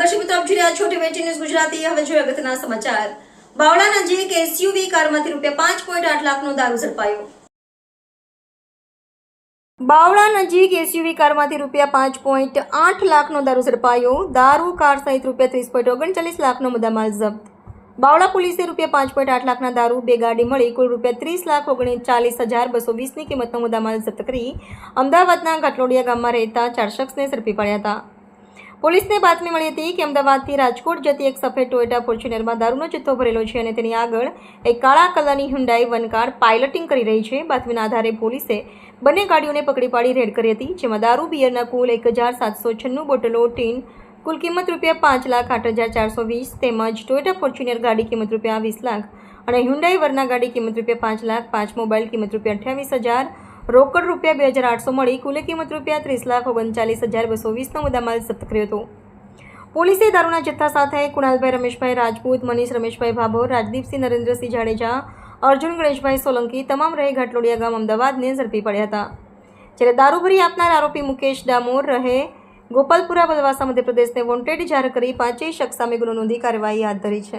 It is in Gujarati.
દર્શક ગુજરાતી. સમાચાર. બાવળા નજીક એસયુવી કારમાંથી રૂપિયા પાંચ પોઈન્ટ આઠ લાખનો દારૂ ઝડપાયો. બાવળા નજીક એસયુવી કારમાંથી રૂપિયા પાંચ પોઈન્ટ આઠ લાખનો દારૂ ઝડપાયો. દારૂ, કાર સહિત રૂપિયા ત્રીસ પોઈન્ટ ઓગણચાલીસ લાખનો મુદ્દામાલ જપ્ત. બાવળા પોલીસે રૂપિયા પાંચ પોઈન્ટ આઠ લાખના દારૂ, બે ગાડી મળી, કુલ રૂપિયા ત્રીસ લાખ ઓગણચાલીસ હજાર બસો વીસની કિંમતનો મુદ્દામાલ જપ્ત કરી અમદાવાદના ઘાટલોડિયા ગામમાં રહેતા ચાર શખ્સને ઝડપી પડ્યા હતા. પોલીસને બાતમી મળી હતી કે અમદાવાદથી રાજકોટ જતી એક સફેદ ટોયોટા ફોર્ચ્યુનરમાં દારૂનો જથ્થો ભરેલો છે અને તેની આગળ એક કાળા કલરની હુંડાઈ વન કાર પાયલટિંગ કરી રહી છે. બાતમીના આધારે પોલીસે બંને ગાડીઓને પકડી પાડી રેડ કરી હતી, જેમાં દારૂ, બિયરના કુલ એક હજાર સાતસો છન્નું બોટલો, ટીન, કુલ કિંમત રૂપિયા પાંચ લાખ આઠ હજાર ચારસો વીસ તેમજ ટોયોટા ફોર્ચ્યુનર ગાડી કિંમત રૂપિયા વીસ લાખ અને હ્યુન્ડાઈ વરના ગાડી કિંમત રૂપિયા પાંચ લાખ, પાંચ મોબાઈલ કિંમત રૂપિયા અઠ્યાવીસ હજાર રોકડ રૂપિયા બે હજાર આઠસો મળી, કુલ કિંમત રૂપિયા ત્રીસ લાખ ઓગણચાલીસ હજાર બસો વીસનો મુદ્દામાલ જપ્ત કર્યો હતો. પોલીસે દારૂના જથ્થા સાથે કુણાલભાઈ રમેશભાઈ રાજપૂત, મનીષ રમેશભાઈ ભાભોર, રાજદીપસિંહ નરેન્દ્રસિંહ જાડેજા, અર્જુન ગણેશભાઈ સોલંકી તમામ રહે ઘાટલોડિયા ગામ અમદાવાદને ઝડપી પડ્યા હતા. જ્યારે દારૂભરી આપનાર આરોપી મુકેશ ડામોર રહે ગોપાલપુરા બલવાસા મધ્યપ્રદેશને વોન્ટેડ જાહેર કરી પાંચેય શખ્સ સામે ગુનો નોંધી કાર્યવાહી હાથ ધરી છે.